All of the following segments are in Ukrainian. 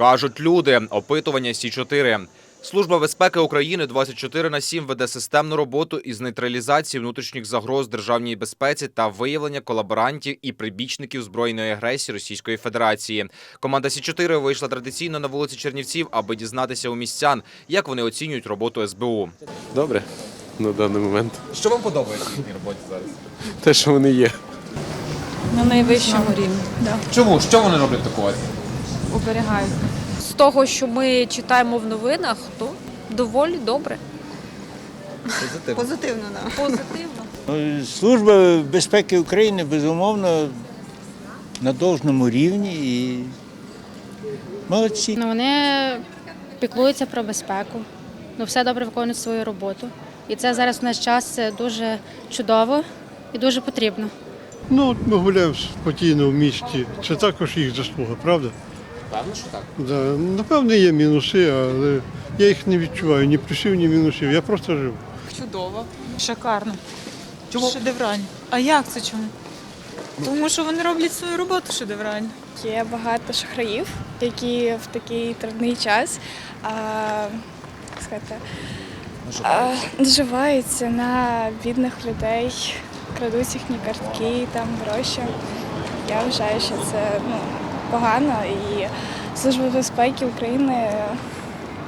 Скажуть люди. Опитування Сі 4 Служба безпеки України 24 на 7 веде системну роботу із нейтралізації внутрішніх загроз державній безпеці та виявлення колаборантів і прибічників збройної агресії Російської Федерації. Команда Сі 4 вийшла традиційно на вулиці Чернівців, аби дізнатися у містян, як вони оцінюють роботу СБУ. Добре на даний момент. Що вам подобається в їхній роботі зараз? Те, що вони є. На найвищому рівні. Да. Чому що вони роблять такого? Оберігають. З того, що ми читаємо в новинах, то доволі добре. Позитивно, да. Позитивно. Ну, Служба безпеки України безумовно на должному рівні і молодці. Ну, вони піклуються про безпеку, ну, все добре виконують свою роботу. І це зараз в наш час дуже чудово і дуже потрібно. Ну, от ми гуляємо спокійно в місті. Це також їх заслуга, правда? Певно, що так. Да. Напевно, є мінуси, але я їх не відчуваю ні плюсів, ні мінусів. Я просто живу. Чудово, шикарно. Чому? Шедеврально. А як це чому? Тому що вони роблять свою роботу шедеврально. Є багато шахраїв, які в такий трудний час а, як сказати, а, наживаються на бідних людей, крадуть їхні картки, там гроші. Я вважаю, що це ну, погано і Служба безпеки України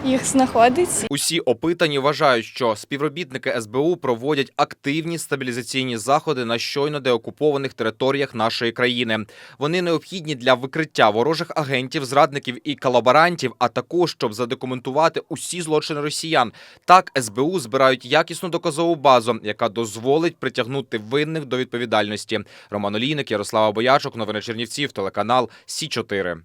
їх знаходить Усі опитані вважають, що співробітники СБУ проводять активні стабілізаційні заходи на щойно деокупованих територіях нашої країни. Вони необхідні для викриття ворожих агентів, зрадників і колаборантів, а також щоб задокументувати усі злочини росіян. Так СБУ збирають якісну доказову базу, яка дозволить притягнути винних до відповідальності. Роман Олійник, Ярослава Боячок, новини Чернівців, телеканал Сі 4